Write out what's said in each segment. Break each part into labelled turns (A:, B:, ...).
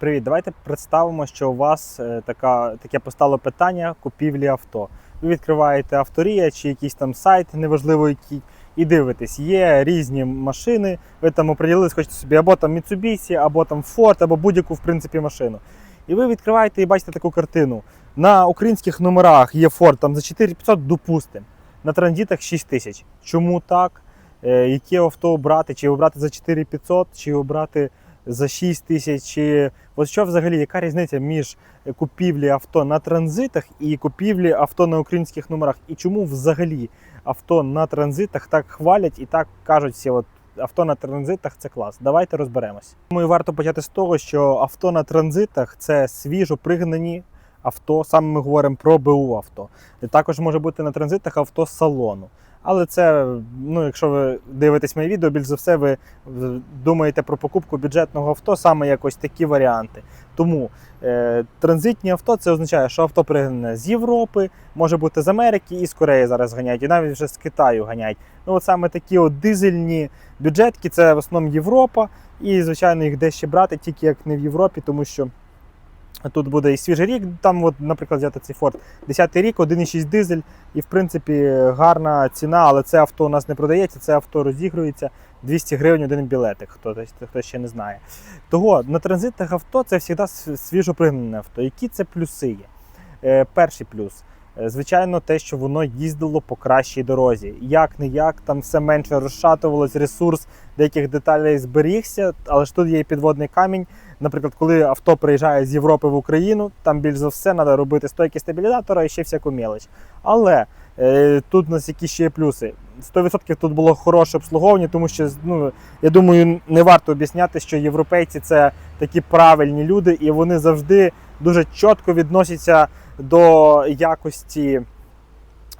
A: Привіт, давайте представимо, що у вас е, така, таке постало питання купівлі авто. Ви відкриваєте авторія чи якийсь там сайт, неважливо який, і дивитесь, є різні машини. Ви там оприділились, хочете собі або там Mitsubishi, або там Ford, або будь-яку в принципі машину. І ви відкриваєте і бачите таку картину. На українських номерах є Ford там за 4500, допустимо. На транзитах 6000. Чому так? Е, Яке авто обрати? Чи обрати за 4500, чи обрати за 6 тисяч. От що взагалі, яка різниця між купівлі авто на транзитах і купівлі авто на українських номерах? І чому взагалі авто на транзитах так хвалять і так кажуть всі, от авто на транзитах це клас. Давайте розберемось. Думаю, варто почати з того, що авто на транзитах це свіжо пригнані. Авто, саме ми говоримо про БУ авто. Також може бути на транзитах авто салону. Але це, ну, якщо ви дивитесь моє відео, більш за все ви думаєте про покупку бюджетного авто, саме якось такі варіанти. Тому е, транзитні авто це означає, що авто пригнане з Європи, може бути з Америки і з Кореї зараз ганяють, і навіть вже з Китаю ганяють. Ну, от саме такі от дизельні бюджетки це в основному Європа, і, звичайно, їх дещо брати, тільки як не в Європі, тому що. Тут буде і свіжий рік, там, от, наприклад, взяти цей Ford. 10 рік, 1,6 дизель, і в принципі гарна ціна, але це авто у нас не продається, це авто розігрується 200 гривень один білетик, хто, хто ще не знає. Того на транзитних авто це завжди свіжо пригнане авто. Які це плюси є? Е, перший плюс. е, Звичайно, те, що воно їздило по кращій дорозі. Як не як, там все менше розшатувалось, ресурс деяких деталей зберігся, але ж тут є і підводний камінь. Наприклад, коли авто приїжджає з Європи в Україну, там більш за все треба робити стойки стабілізатора і ще всяку мелоч. Але е, тут у нас які ще є плюси. 100% тут було хороше обслуговування, тому що ну, я думаю, не варто об'ясняти, що європейці це такі правильні люди, і вони завжди дуже чітко відносяться до якості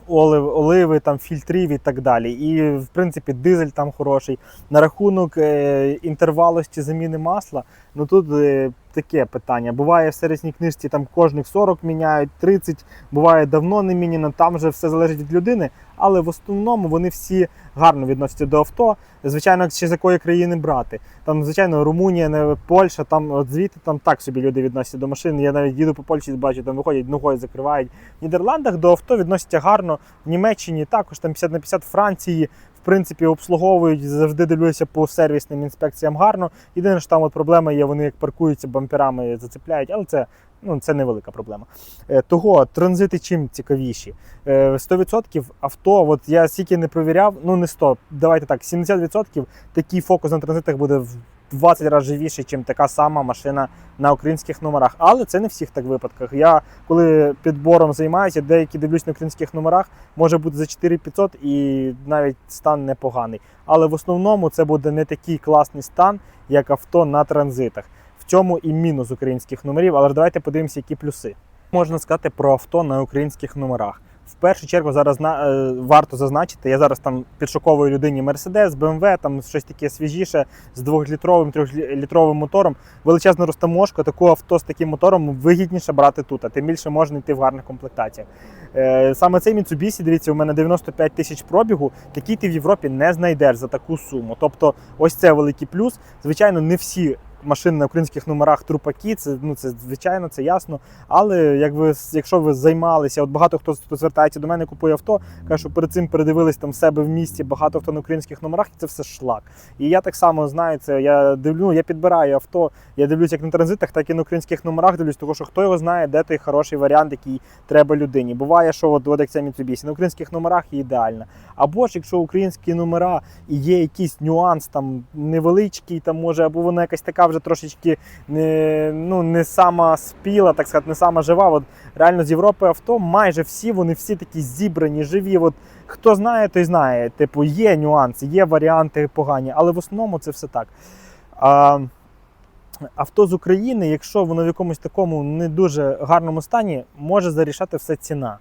A: олив, оливи, там, фільтрів і так далі. І, в принципі, дизель там хороший. На рахунок е, інтервалості заміни масла, ну тут е, таке питання. Буває в сервісній книжці там кожних 40 міняють, 30, буває давно не міняно, там вже все залежить від людини, але в основному вони всі гарно відносяться до авто. Звичайно, ще з якої країни брати. Там, звичайно, Румунія, не Польща, там от звідти там так собі люди відносяться до машин. Я навіть їду по Польщі, бачу, там виходять ногою закривають. В Нідерландах до авто відносяться гарно. В Німеччині також там 50 на 50 Франції. В принципі, обслуговують, завжди дивлюся по сервісним інспекціям гарно. Єдине, що там от проблема є, вони як паркуються бамперами, зацепляють, але це, ну, це невелика проблема. Е, Того транзити чим цікавіші. Е, 100% авто, от я стільки не провіряв, ну не 100, давайте так, 70% такий фокус на транзитах буде в 20 разів живіший, ніж така сама машина на українських номерах. Але це не в всіх так випадках. Я коли підбором займаюся, деякі дивлюсь на українських номерах, може бути за 4500 і навіть стан непоганий. Але в основному це буде не такий класний стан, як авто на транзитах. В цьому і мінус українських номерів. Але ж давайте подивимося, які плюси. Можна сказати про авто на українських номерах. В першу чергу зараз на, е, варто зазначити, я зараз там підшуковую людині Mercedes, BMW, там щось таке свіжіше з 2-літровим, 3-літровим мотором. Величезна розтаможка, таку авто з таким мотором вигідніше брати тут, а тим більше можна йти в гарних комплектаціях. Е, саме цей Mitsubishi, дивіться, у мене 95 тисяч пробігу, який ти в Європі не знайдеш за таку суму. Тобто, ось це великий плюс. Звичайно, не всі. Машини на українських номерах трупаки, це ну це звичайно, це ясно. Але як ви, якщо ви займалися, от багато хто хто звертається до мене, купує авто, каже, що перед цим передивились там в себе в місті багато авто на українських номерах, і це все шлак. І я так само знаю це. Я дивлю, ну, я підбираю авто. Я дивлюсь як на транзитах, так і на українських номерах. Дивлюсь, тому що хто його знає, де той хороший варіант, який треба людині. Буває, що от, от як це Mitsubishi, на українських номерах є ідеально. Або ж якщо українські номера і є якийсь нюанс там невеличкий, там може, або вона якась така вже трошечки ну, не сама спіла, так сказати, не сама жива. От реально з Європи авто майже всі, вони всі такі зібрані, живі. От хто знає, той знає. Типу, є нюанси, є варіанти погані, але в основному це все так. А, авто з України, якщо воно в якомусь такому не дуже гарному стані, може зарішати все ціна.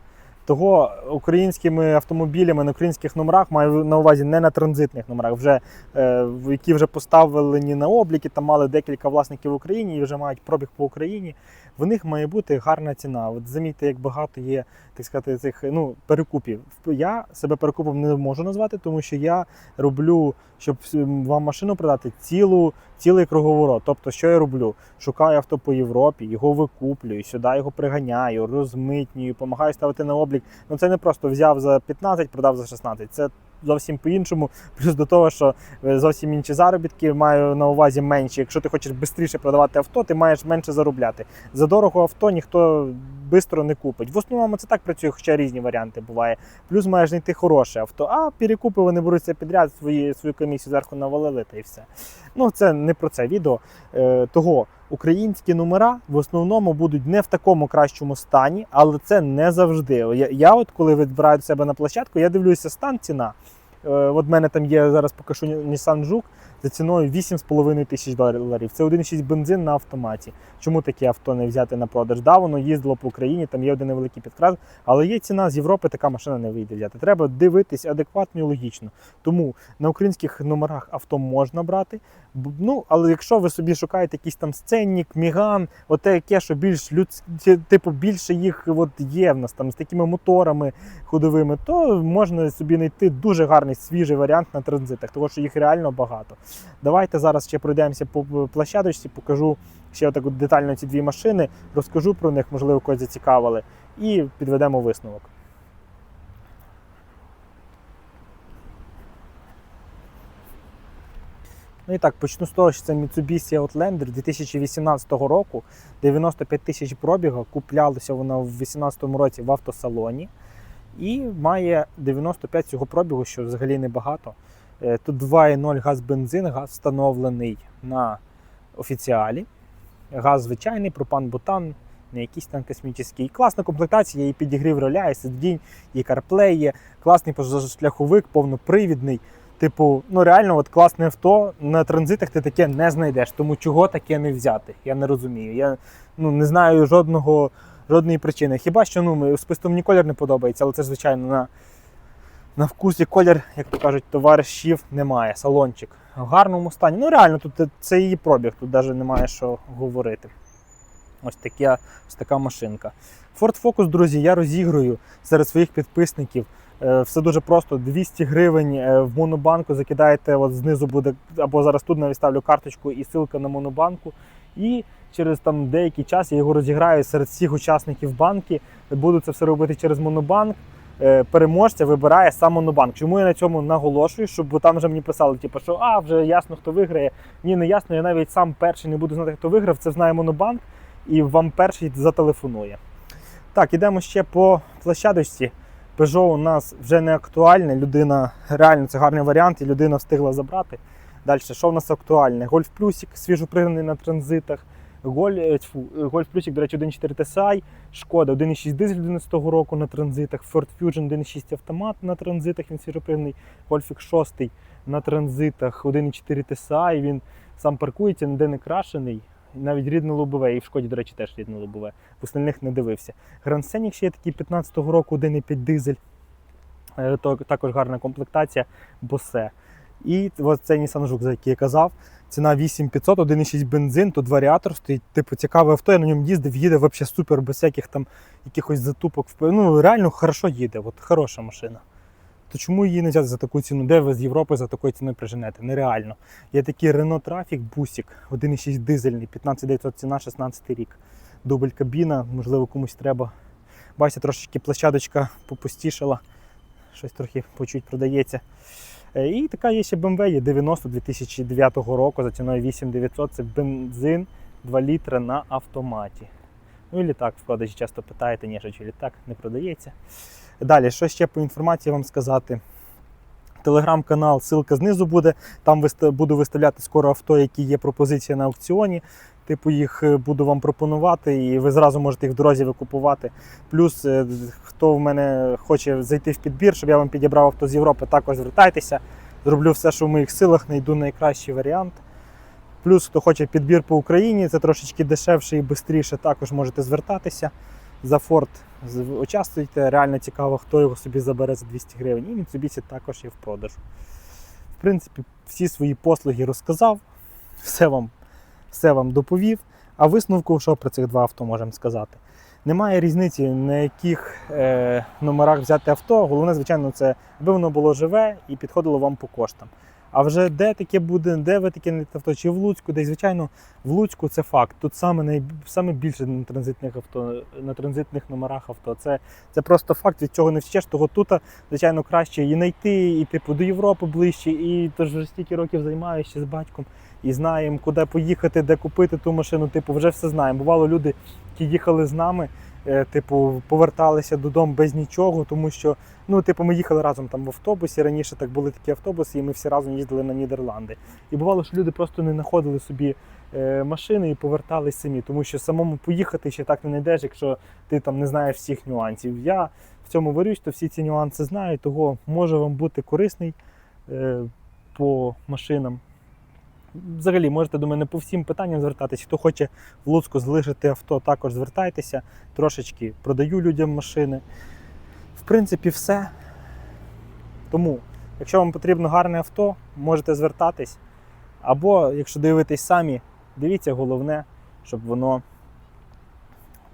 A: Того українськими автомобілями на українських номерах маю на увазі не на транзитних номерах, вже е, які вже поставлені на обліки, там мали декілька власників в Україні і вже мають пробіг по Україні. В них має бути гарна ціна. От замітьте, як багато є так сказати цих ну перекупів. Я себе перекупом не можу назвати, тому що я роблю, щоб вам машину продати цілу, цілий круговорот. Тобто, що я роблю? Шукаю авто по Європі, його викуплюю, сюди його приганяю, розмитнюю, допомагаю ставити на облік. Ну це не просто взяв за 15, продав за 16. Це зовсім по-іншому. Плюс до того, що е, зовсім інші заробітки маю на увазі менші. Якщо ти хочеш швидше продавати авто, ти маєш менше заробляти. За дорого авто ніхто швидко не купить. В основному це так працює, хоча різні варіанти буває. Плюс маєш знайти хороше авто, а перекупи вони беруться підряд, свої, свою комісію зверху навалили та і все. Ну, це не про це відео. Е, того українські номера в основному будуть не в такому кращому стані, але це не завжди. Я, я от коли відбираю себе на площадку, я дивлюся стан, ціна. Е, от в мене там є зараз покажу Nissan Juke за ціною 8,5 тисяч доларів. Це 1,6 бензин на автоматі. Чому таке авто не взяти на продаж? Да, воно їздило по Україні, там є один невеликий підкрас, але є ціна з Європи, така машина не вийде взяти. Треба дивитись адекватно і логічно. Тому на українських номерах авто можна брати. Ну, але якщо ви собі шукаєте якийсь там сценник, міган, оте яке, що більш людське, типу більше їх от є в нас там з такими моторами ходовими, то можна собі знайти дуже гарний свіжий варіант на транзитах, тому що їх реально багато. Давайте зараз ще пройдемося по площадочці, покажу ще отак детально ці дві машини, розкажу про них, можливо, когось зацікавили, і підведемо висновок. Ну і так, почну з того, що це Mitsubishi Outlander 2018 року, 95 тисяч пробігу, куплялася вона в 2018 році в автосалоні і має 95 цього пробігу, що взагалі небагато. Е, Тут 2,0 газ бензин, газ встановлений на офіціалі. Газ звичайний, пропан-бутан, не якийсь там космічний. Класна комплектація, і підігрів роля, і сидінь, і CarPlay є, класний позашляховик, повнопривідний. Типу, ну реально, от класне авто на транзитах ти таке не знайдеш. Тому чого таке не взяти? Я не розумію. Я ну, не знаю жодного, жодної причини. Хіба що ну, особисто мені колір не подобається, але це звичайно на, на вкусі колір, як то кажуть, товаришів немає. Салончик в гарному стані. Ну реально, тут це її пробіг, тут навіть немає що говорити. Ось, таке, ось така машинка. Ford Focus, друзі, я розіграю серед своїх підписників. Е, Все дуже просто. 200 гривень е, в монобанку закидаєте, от знизу буде, або зараз тут навіть ставлю карточку і ссылка на монобанку. І через там деякий час я його розіграю серед всіх учасників банки. Буду це все робити через монобанк. Е, Переможця вибирає сам монобанк. Чому я на цьому наголошую? Щоб бо там вже мені писали, типу, що а вже ясно, хто виграє. Ні, не ясно. Я навіть сам перший не буду знати, хто виграв. Це знає монобанк, і вам перший зателефонує. Так, ідемо ще по площадочці. Peugeot у нас вже не актуальне. Людина реально це гарний варіант, і людина встигла забрати. Далі, що в нас актуальне? Гольф Плюсик, свіжопригнаний на транзитах. Голь, е, тьфу, е, Гольф Плюсик, до речі, 1.4 TSI, Шкода 1.6 дизель 11 року на транзитах, Ford Fusion 1.6 автомат на транзитах, він свіжопригнаний, Гольфік 6 на транзитах, 1.4 TSI, він сам паркується, ніде не крашений. Навіть рідне лобове, і в шкоді, до речі, теж рідне лобове. В остальних не дивився. Grand Scenic ще є такий 15-го року, 1.5 дизель. Е, Також гарна комплектація, босе. І цей Nissan Juke, за який я казав, ціна 8500, 1.6 бензин, тут варіатор стоїть, типу цікаве авто, я на ньому їздив, їде взагалі супер, без всяких там якихось затупок. Ну, реально хорошо їде, от хороша машина. То чому її не взяти за таку ціну? Де ви з Європи за такою ціною приженете? Нереально. Є такий Renault Trafic Бусик, 1.6 дизельний, 15900 ціна, 16 рік. Дубль кабіна, можливо, комусь треба. Бачите, трошечки площадочка попустішала, щось трохи почуть продається. Е, І така є ще BMW, є 90 2009 року за ціною 8900. Це бензин 2 літри на автоматі. Ну і літак в продажі часто питаєте, ні, що літак не продається. Далі, що ще по інформації вам сказати? Телеграм-канал, ссылка знизу буде. Там буду виставляти скоро авто, які є пропозиція на аукціоні. Типу їх е, буду вам пропонувати, і ви зразу можете їх в дорозі викупувати. Плюс, е, хто в мене хоче зайти в підбір, щоб я вам підібрав авто з Європи, також звертайтеся. Зроблю все, що в моїх силах, знайду найкращий варіант. Плюс, хто хоче підбір по Україні, це трошечки дешевше і швидше, також можете звертатися. За з- участвуйте. Реально цікаво, хто його собі забере за 200 гривень. І Mitsubishi також є в продажу. В принципі, всі свої послуги розказав, все вам, все вам доповів. А висновку, що про цих два авто можемо сказати? Немає різниці, на яких е, номерах взяти авто. Головне, звичайно, це аби воно було живе і підходило вам по коштам. А вже де таке буде, де ви таке знайдете авто, чи в Луцьку, де, звичайно, в Луцьку це факт. Тут саме, най... саме більше на транзитних авто, на транзитних номерах авто. Це, це просто факт, від цього не вчиш. Того тут, звичайно, краще і знайти, і типу до Європи ближче, і тож вже стільки років займаюся з батьком і знаємо, куди поїхати, де купити ту машину. Типу, вже все знаємо. Бувало люди, які їхали з нами. Е, Типу, поверталися додому без нічого, тому що ну, типу, ми їхали разом там в автобусі. Раніше так були такі автобуси, і ми всі разом їздили на Нідерланди. І бувало, що люди просто не знаходили собі е, машини і повертались самі, тому що самому поїхати ще так не знайдеш, якщо ти там не знаєш всіх нюансів. Я в цьому варюсь, то всі ці нюанси знаю, того може вам бути корисний е, по машинам. Взагалі, можете до мене по всім питанням звертатись. Хто хоче в Луцьку залишити авто, також звертайтеся. Трошечки продаю людям машини. В принципі, все. Тому, якщо вам потрібно гарне авто, можете звертатись. Або, якщо дивитесь самі, дивіться головне, щоб воно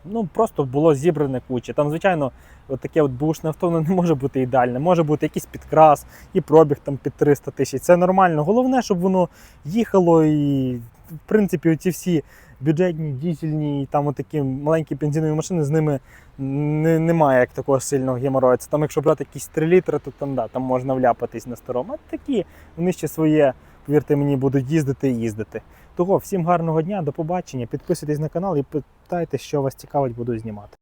A: ну, просто було зібране куча. Там, звичайно, от таке от бушне авто не може бути ідеальне. Може бути якийсь підкрас і пробіг там під 300 тисяч. Це нормально. Головне, щоб воно їхало і, в принципі, оці всі бюджетні, дізельні, і там отакі маленькі бензинові машини, з ними не, немає як такого сильного геморою. Це там, якщо брати якісь 3 літри, то там, да, там можна вляпатись на старому. А такі, вони ще своє, повірте мені, будуть їздити і їздити. Того, всім гарного дня, до побачення. Підписуйтесь на канал і питайте, що вас цікавить, буду знімати.